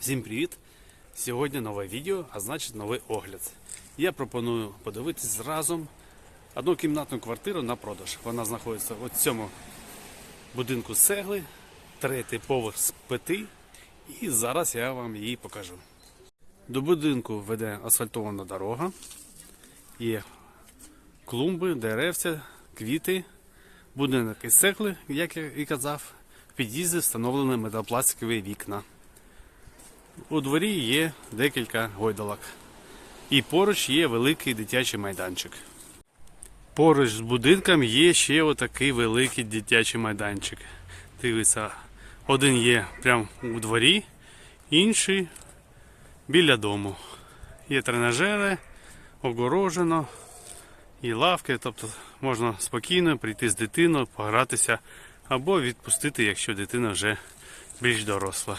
Всім привіт! Сьогодні нове відео, а значить новий огляд. Я пропоную подивитись разом однокімнатну квартиру на продаж. Вона знаходиться у цьому будинку з цегли, третій поверх з п'яти, і зараз я вам її покажу. До будинку веде асфальтована дорога, є клумби, деревця, квіти, будинок із цегли, як я і казав, в під'їзді встановлені металопластикові вікна. У дворі є декілька гойдалок. І поруч є великий дитячий майданчик. Поруч з будинком є ще отакий великий дитячий майданчик. Дивіться, один є прямо у дворі, інший біля дому. Є тренажери, огорожено, і лавки, тобто можна спокійно прийти з дитиною, погратися або відпустити, якщо дитина вже більш доросла.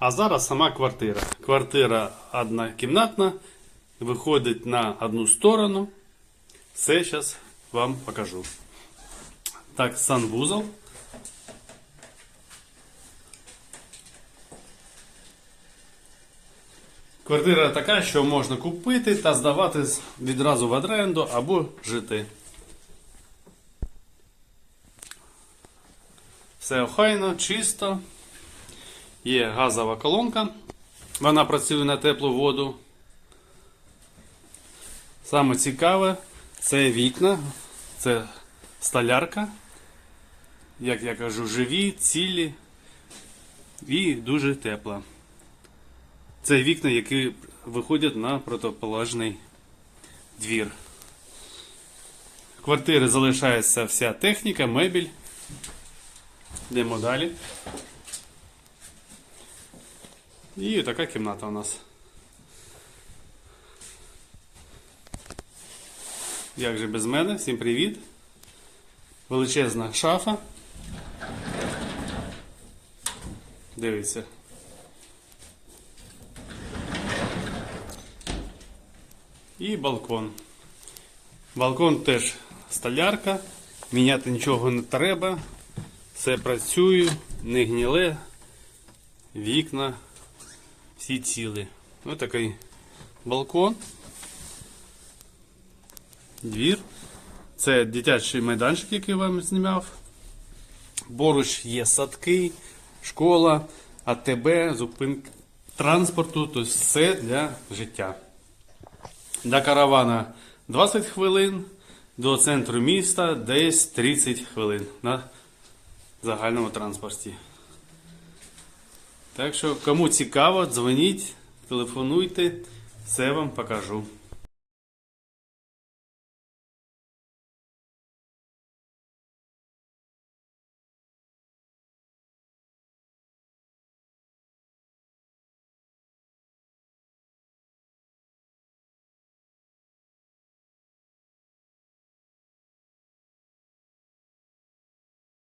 А зараз сама квартира. Квартира однокімнатна, виходить на одну сторону. Все зараз вам покажу. Так, санвузол. Квартира така, що можна купити та здавати відразу в оренду або жити. Все охайно, чисто. Є газова колонка. Вона працює на теплу воду. Саме цікаве це вікна, це столярка. Як я кажу, живі, цілі і дуже тепла. Це вікна, які виходять на протиположний двір. В квартирі залишається вся техніка, мебіль. Йдемо далі. І така кімната у нас. Як же без мене? Всім привіт. Величезна шафа. Дивіться. І балкон. Балкон теж столярка. Міняти нічого не треба. Все працює, не гніле. Вікна всі цілі. Ось такий балкон. Двір. Це дитячий майданчик, який я вам знімав. Поруч є садки, школа, АТБ, зупинка транспорту, тобто все для життя. До каравана 20 хвилин, до центру міста десь 30 хвилин на загальному транспорті. Так що, кому цікаво, дзвоніть, телефонуйте, все вам покажу.